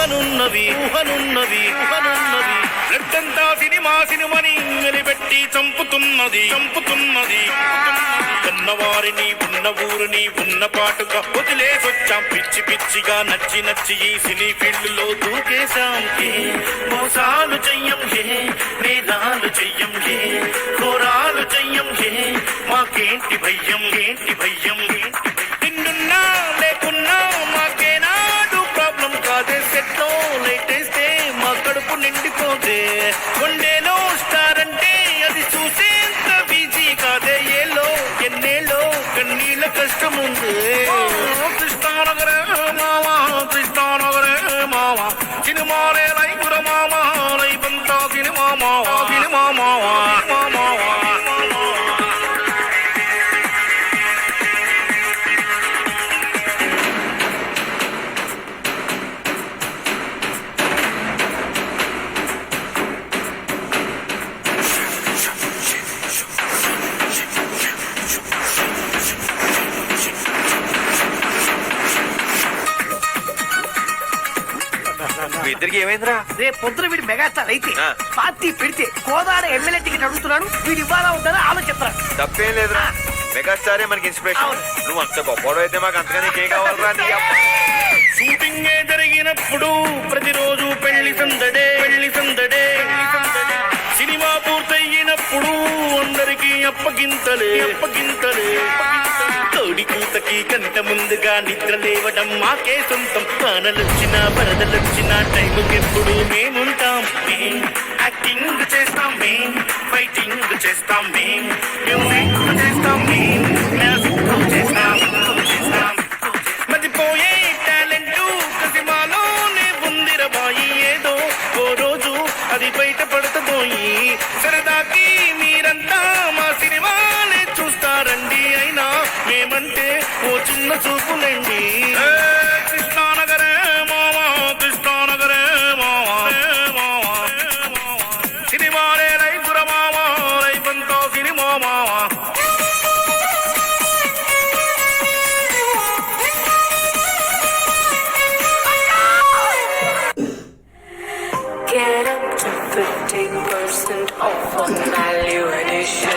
ఊహనున్నవి ఊహనున్నవి ఊహనున్నవి. రెడ్డంతా cinema సినిమని నిలబెట్టి చంపుతున్నది చంపుతున్నది. ఉన్నవారిని ఉన్న ఊరిని ఉన్న పాటుగా వదిలేసొచ్చాం. పిచ్చి పిచ్చిగా నచ్చి నచ్చి ఈ సినీ ఫీల్డ్లో దూకేశాం మోసాలు చెయ్యం ఏ నేరాలు చెయ్యం ఏ ఘోరాలు చెయ్యం ఏ మాకేంటి భయ్యం ఉండేలో స్టార్ అంటే అది చూసేంత బీజీ కాదే. ఏలో ఎన్నేలో కన్నీళ్ళ కష్టం ఉంది కృష్ణానగరే మావా కృష్ణానగరే మావా. సినిమాలే లైపుర మామా రైపంతా సినిమా మావా సినిమా మావా మామా మీ ఇద్దరికి ఏమైందిరా? రేపు పొద్దున వీడు మెగాస్టార్ అయితే ఆ. పార్టీ పెడితే గోదావరి ఎమ్మెల్యే టికెట్ అడుగుతున్నాడు వీడు ఇవ్వాలా ఉందని ఆలోచిస్తున్నాడు. తప్పేం లేదురా. మెగాస్టారే మనకి ఇన్స్పిరేషన్ అవును. నువ్వు అంత గొప్పవాడు అయితే మాకు అంతగా నీకేం కావాలరా నీ. షూటింగ్ జరిగినప్పుడు ప్రతిరోజు పెళ్ళి సందడే పెళ్ళి సందడే. సినిమా పూర్తయినప్పుడు అందరికి అప్పగింతలే అప్పగింతలే. తోడి కూతకి గంట ముందుగా నిద్ర లేవడం మాకే సొంతం. వానలొచ్చినా వరదలొచ్చినా టైంకెప్పుడు మేముంటాం. మేం యాక్టింగ్ చేస్తాం మేం ఫైటింగ్ చేస్తాం మేం మ్యూజిక్ చేస్తాం మేం మ్యాజిక్ చేస్తాం చేస్తాం. మతిపోయే టాలెంట్ కసిమాలోనే ఉందిరబాయి ఏదో ఓ రోజు అది బయట పడతబోయి సరదాకి చూపులేండి కృష్ణానగరే మావా కృష్ణానగరే మావా సినిమాలే రైతుర మావా రైతంతో సినిమా మావా Get up to 15% off on valuation.